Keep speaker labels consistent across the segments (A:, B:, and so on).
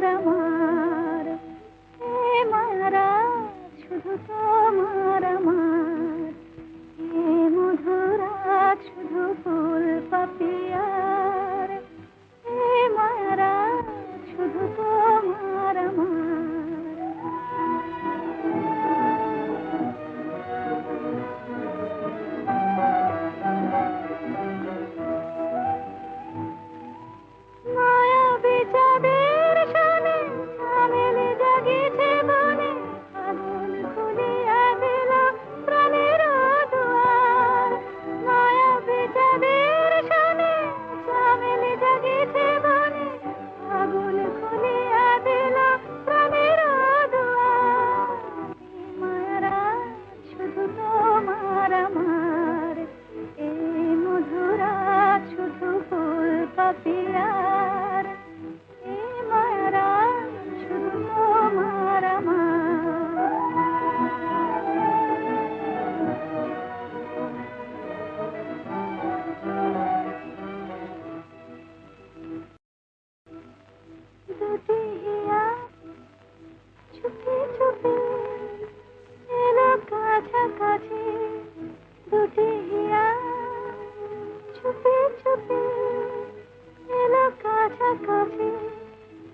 A: परमा আকাশে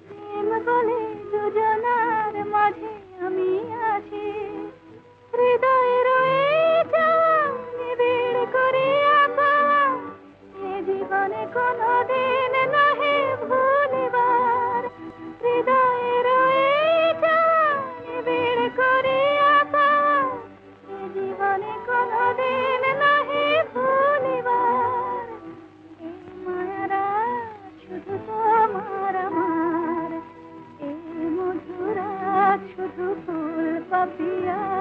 A: প্রেম গলে দুজনার মাঝে আমি আছি। হৃদয় রয়ে করে আঁকা এ জীবনে पिया